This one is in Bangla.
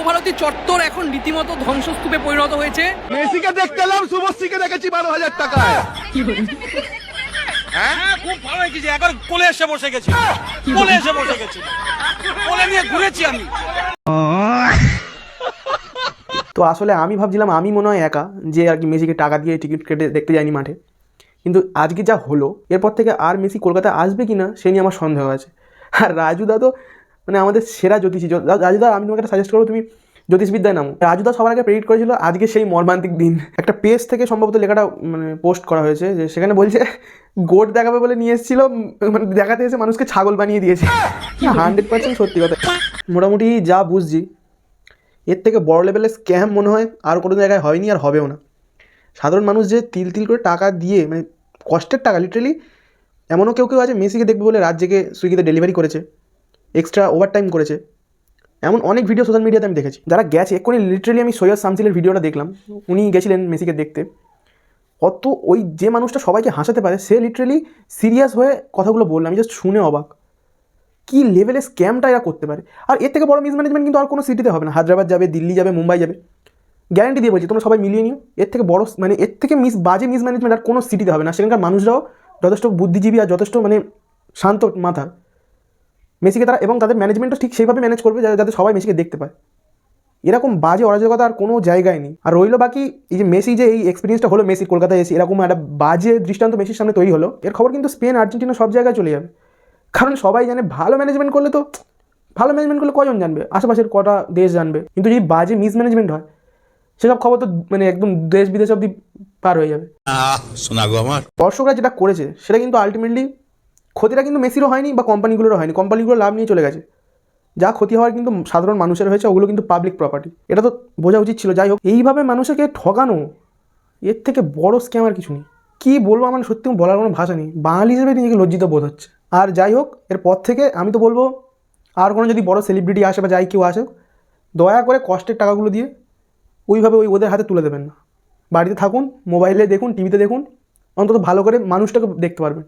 যুবভারতী চত্বর এখন রীতিমতো ধ্বংসস্তূপে পরিণত হয়েছে। মেসিকে দেখতে এলাম শুভশ্রীকে দেখেছি বারো হাজার টাকায়। হ্যাঁ? খুব ভালো হয়েছে একবার কোলে এসে বসে গেছি। কোলে এসে বসে গেছি। কোলে নিয়ে ঘুরেছি আমি। তো আসলে আমি ভাবছিলাম আমি মনে হয় একা যে আর কি মেসিকে টাকা দিয়ে টিকিট কেটে দেখতে যাইনি মাঠে। কিন্তু আজকে যা হলো এরপর থেকে আর মেসি কলকাতায় আসবে কি না সে নিয়ে আমার সন্দেহ আছে। আর রাজুদা তো মানে আমাদের সেরা জ্যোতিষী। রাজুদা আমি তোমাকে একটা সাজেস্ট করব, তুমি জ্যোতিষবিদ্যায় নামো। রাজুদা সবার আগে প্রেডিক্ট করেছিল আজকে সেই মর্মান্তিক দিন। একটা পেজ থেকে সম্ভবত লেখাটা মানে পোস্ট করা হয়েছে, যে সেখানে বলছে, গোট দেখাবে বলে নিয়ে এসেছিল মানে দেখাতে এসে মানুষকে ছাগল বানিয়ে দিয়েছে। হান্ড্রেড পার্সেন্ট সত্যি কথা। মোটামুটি যা বুঝছি, এর থেকে বড় লেভেলের স্ক্যাম মনে হয় আর কোনো জায়গায় হয়নি আর হবেও না। সাধারণ মানুষ যে তিল তিল করে টাকা দিয়ে মানে কষ্টের টাকা লিটারেলি এমনও কেউ কেউ আছে মেসিকে দেখবে বলে রাত সুইগিতে ডেলিভারি করেছে। এক্সট্রা ওভারটাইম করেছে। এমন অনেক ভিডিও সোশ্যাল মিডিয়াতে আমি দেখেছি। যারা গেছে, এক্ষুনি লিটারেলি আমি সৈয়দ শামসিলের ভিডিওটা দেখলাম। উনি গেছিলেন মেসিকে দেখতে। অত ওই যে মানুষটা সবাইকে হাসাতে পারে, সে লিটারেলি সিরিয়াস হয়ে কথাগুলো বললাম আমি জাস্ট শুনে অবাক। কী লেভেলে স্ক্যামটা এরা করতে পারে? আর এর থেকে বড় মিসম্যানেজমেন্ট কিন্তু আর কোনো সিটিতে হবে না। হায়দ্রাবাদ যাবে, দিল্লি যাবে, মুম্বাই যাবে। গ্যারান্টি দিয়ে বলছি, তোমরা সবাই মিলিয়ে নিও। এর থেকে বড় মানে এর থেকে মিস বাজে মিসম্যানেজমেন্ট আর কোনো সিটিতে হবে না। সেখানকার মানুষরাও যথেষ্ট বুদ্ধিজীবী আর যথেষ্ট মানে শান্ত মাথা মেসিকে তারা এবং তাদের ম্যানেজমেন্টও ঠিক সেইভাবে ম্যানেজ করবে যাতে সবাই মেসিকে দেখতে পায়। এরকম বাজে অরাজকতা আর কোনো জায়গায় নেই। আর রইল বাকি এই যে মেসি যে এই এক্সপিরিয়েন্সটা হলো মেসি কলকাতায় এসে এরকম একটা বাজে দৃষ্টান্ত মেসির সামনে তৈরি হলো। এর খবর কিন্তু স্পেন আর্জেন্টিনা সব জায়গায় চলে যাবে। কারণ সবাই জানে ভালো ম্যানেজমেন্ট করলে তো ভালো ম্যানেজমেন্ট করলে কজন জানবে? আশেপাশের কটা দেশ জানবে। কিন্তু যদি বাজে মিসম্যানেজমেন্ট হয় সেসব খবর তো মানে একদম দেশ বিদেশ অব্দি পার হয়ে যাবে। আমার। দর্শকরা যেটা করেছে সেটা কিন্তু আলটিমেটলি ক্ষতিটা কিন্তু মেসিরও হয়নি বা কোম্পানিগুলোরও হয়নি। কোম্পানিগুলো লাভ নিয়ে চলে গেছে। যা ক্ষতি হওয়ার কিন্তু সাধারণ মানুষের হয়েছে, ওগুলো কিন্তু পাবলিক প্রপার্টি এটা তো বোঝা উচিত ছিল। যাই হোক, এইভাবে মানুষকে ঠকানো এর থেকে বড় স্ক্যাম আর কিছু নেই। কী বলব আমার সত্যি বলার কোনো ভাষা নেই। বাঙালি হিসেবে নিজেকে লজ্জিত বোধ হচ্ছে। আর যাই হোক এরপর থেকে আমি তো বলব, আর কোনো যদি বড় সেলিব্রিটি আসে বা যাই কেউ আসে দয়া করে কষ্টের টাকাগুলো দিয়ে ওইভাবে ওই ওদের হাতে তুলে দেবেন না। বাড়িতে থাকুন, মোবাইলে দেখুন টিভিতে দেখুন, অন্তত ভালো করে মানুষটাকে দেখতে পারবেন।